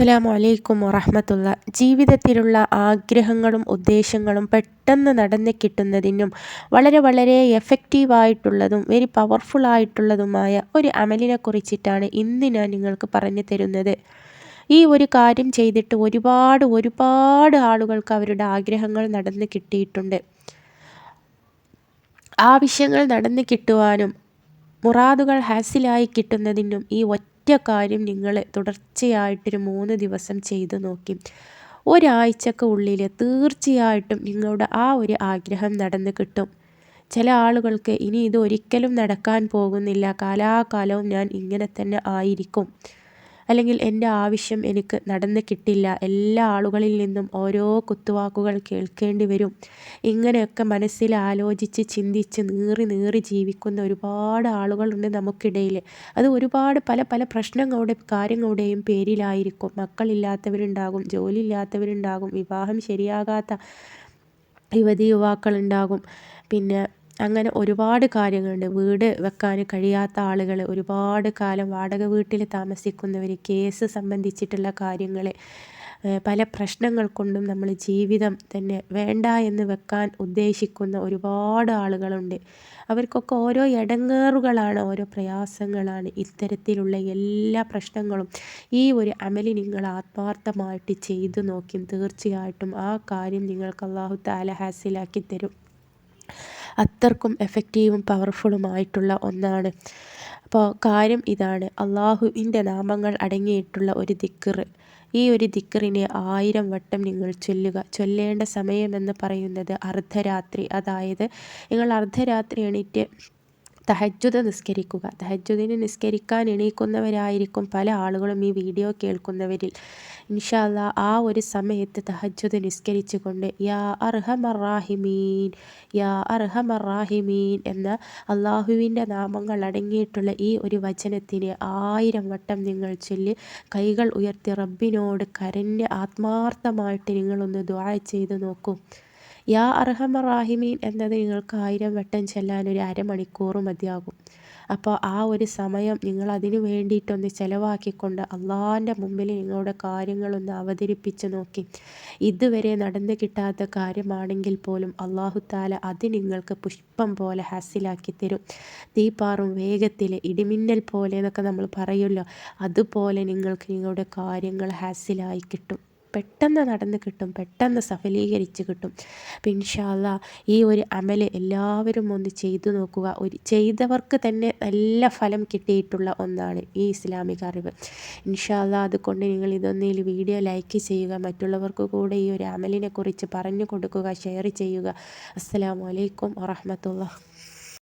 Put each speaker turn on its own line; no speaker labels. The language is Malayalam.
അസ്സലാമു അലൈക്കും വറഹമത്തുള്ള. ജീവിതത്തിലുള്ള ആഗ്രഹങ്ങളും ഉദ്ദേശങ്ങളും പെട്ടെന്ന് നടന്ന് കിട്ടുന്നതിനും വളരെ വളരെ എഫക്റ്റീവായിട്ടുള്ളതും വെരി പവർഫുൾ ആയിട്ടുള്ളതുമായ ഒരു അമലിനെ കുറിച്ചിട്ടാണ് ഇന്ന് ഞാൻ നിങ്ങൾക്ക് പറഞ്ഞു തരുന്നത്. ഈ ഒരു കാര്യം ചെയ്തിട്ട് ഒരുപാട് ഒരുപാട് ആളുകൾക്ക് അവരുടെ ആഗ്രഹങ്ങൾ നടന്ന് കിട്ടിയിട്ടുണ്ട്. ആവശ്യങ്ങൾ നടന്ന് കിട്ടുവാനും മുറാദുകൾ ഹാസിലായി കിട്ടുന്നതിനും ഈ ഒറ്റ കാര്യം നിങ്ങൾ തുടർച്ചയായിട്ടൊരു മൂന്ന് ദിവസം ചെയ്തു നോക്കി. ഒരാഴ്ചക്ക് ഉള്ളിൽ തീർച്ചയായിട്ടും നിങ്ങളുടെ ആ ഒരു ആഗ്രഹം നടന്നു കിട്ടും. ചില ആളുകൾക്ക് ഇനി ഇത് ഒരിക്കലും നടക്കാൻ പോകുന്നില്ല. കാലാകാലവും ഞാൻ ഇങ്ങനെ തന്നെ ആയിരിക്കും. അല്ലെങ്കിൽ എന്റെ ആവശ്യം എനിക്ക് നടന്ന് കിട്ടില്ല. എല്ലാ ആളുകളിൽ നിന്നും ഓരോ കുത്തുവാക്കുകൾ കേൾക്കേണ്ടി വരും. ഇങ്ങനെയൊക്കെ മനസ്സിൽ ആലോചിച്ച് ചിന്തിച്ച് നീറി നീറി ജീവിക്കുന്ന ഒരുപാട് ആളുകളുണ്ട് നമുക്കിടയിൽ. അത് ഒരുപാട് പല പല പ്രശ്നങ്ങളുടെ കാര്യങ്ങളുടെയും പേരിലായിരിക്കും. മക്കളില്ലാത്തവരുണ്ടാകും ജോലി ഇല്ലാത്തവരുണ്ടാകും വിവാഹം ശരിയാകാത്ത യുവതി യുവാക്കളുണ്ടാകും പിന്നെ അങ്ങനെ ഒരുപാട് കാര്യങ്ങളുണ്ട്. വീട് വെക്കാൻ കഴിയാത്ത ആളുകൾ ഒരുപാട് കാലം വാടക വീട്ടിൽ താമസിക്കുന്നവർ കേസ് സംബന്ധിച്ചിട്ടുള്ള കാര്യങ്ങൾ പല പ്രശ്നങ്ങൾ കൊണ്ടും നമ്മൾ ജീവിതം തന്നെ വേണ്ട എന്ന് വെക്കാൻ ഉദ്ദേശിക്കുന്ന ഒരുപാട് ആളുകളുണ്ട്. അവർക്കൊക്കെ ഓരോ ഇടങ്ങേറുകളാണ് ഓരോ പ്രയാസങ്ങളാണ്. ഇത്തരത്തിലുള്ള എല്ലാ പ്രശ്നങ്ങളും ഈ ഒരു അമലി നിങ്ങൾ ആത്മാർത്ഥമായിട്ട് ചെയ്തു നോക്കി തീർച്ചയായിട്ടും ആ കാര്യം നിങ്ങൾക്ക് അള്ളാഹു താല ഹാസിലാക്കി തരും. അത്രക്കും എഫക്റ്റീവും പവർഫുള്ളുമായിട്ടുള്ള ഒന്നാണ്. അപ്പോൾ കാര്യം ഇതാണ്. അള്ളാഹുവിന്റെ നാമങ്ങൾ അടങ്ങിയിട്ടുള്ള ഒരു ദിക്കറ് ഈ ഒരു ദിക്കറിനെ ആയിരം വട്ടം നിങ്ങൾ ചൊല്ലുക. ചൊല്ലേണ്ട സമയമെന്ന് പറയുന്നത് അർദ്ധരാത്രി. അതായത് നിങ്ങൾ അർദ്ധരാത്രി എണീറ്റ് തഹജ്ജുദ് നിസ്കരിക്കുക. തഹജ്ജുദിന് നിസ്കരിക്കാൻ എണീക്കുന്നവരായിരിക്കും പല ആളുകളും ഈ വീഡിയോ കേൾക്കുന്നവരിൽ. ഇൻഷാല്ല ആ ഒരു സമയത്ത് തഹജ്ജുദ് നിസ്കരിച്ചുകൊണ്ട് യാ അർഹമറാഹിമീൻ യാ അർഹമറാഹിമീൻ എന്ന അള്ളാഹുവിന്റെ നാമങ്ങൾ അടങ്ങിയിട്ടുള്ള ഈ ഒരു വചനത്തിന് ആയിരം വട്ടം നിങ്ങൾ ചൊല്ലി കൈകൾ ഉയർത്തി റബ്ബിനോട് കരഞ്ഞ് ആത്മാർത്ഥമായിട്ട് നിങ്ങളൊന്ന് ദ്വാ ചെയ്ത് നോക്കൂ. യാ അർഹമറാഹിമീൻ എന്നത് നിങ്ങൾക്ക് ആയിരം വട്ടം ചെല്ലാൻ ഒരു അരമണിക്കൂർ മതിയാകും. അപ്പോൾ ആ ഒരു സമയം നിങ്ങൾ അതിനു വേണ്ടിയിട്ടൊന്ന് ചിലവാക്കിക്കൊണ്ട് അള്ളാഹിന്റെ മുമ്പിൽ നിങ്ങളുടെ കാര്യങ്ങളൊന്ന് അവതരിപ്പിച്ച് നോക്കി. ഇതുവരെ നടന്നു കിട്ടാത്ത കാര്യമാണെങ്കിൽ പോലും അള്ളാഹു താല അത് നിങ്ങൾക്ക് പുഷ്പം പോലെ ഹാസിലാക്കി തരും. തീപ്പാറും വേഗത്തിൽ ഇടിമിന്നൽ പോലെ എന്നൊക്കെ നമ്മൾ പറയുമല്ലോ. അതുപോലെ നിങ്ങൾക്ക് നിങ്ങളുടെ കാര്യങ്ങൾ ഹാസിലായി കിട്ടും. പെട്ടെന്ന് നടന്ന് കിട്ടും പെട്ടെന്ന് സഫലീകരിച്ച് കിട്ടും. അപ്പം ഇൻഷാല്ല ഈ ഒരു അമൽ എല്ലാവരും ഒന്ന് ചെയ്തു നോക്കുക. ഒരു ചെയ്തവർക്ക് തന്നെ നല്ല ഫലം കിട്ടിയിട്ടുള്ള ഒന്നാണ് ഈ ഇസ്ലാമിക അറിവ്. ഇൻഷാല്ല അതുകൊണ്ട് നിങ്ങൾ ഇതൊന്നിൽ വീഡിയോ ലൈക്ക് ചെയ്യുക മറ്റുള്ളവർക്ക് കൂടെ ഈ ഒരു അമലിനെ കുറിച്ച് പറഞ്ഞു കൊടുക്കുക ഷെയർ ചെയ്യുക. അസ്സാം വലൈക്കും വറഹമത്തുള്ള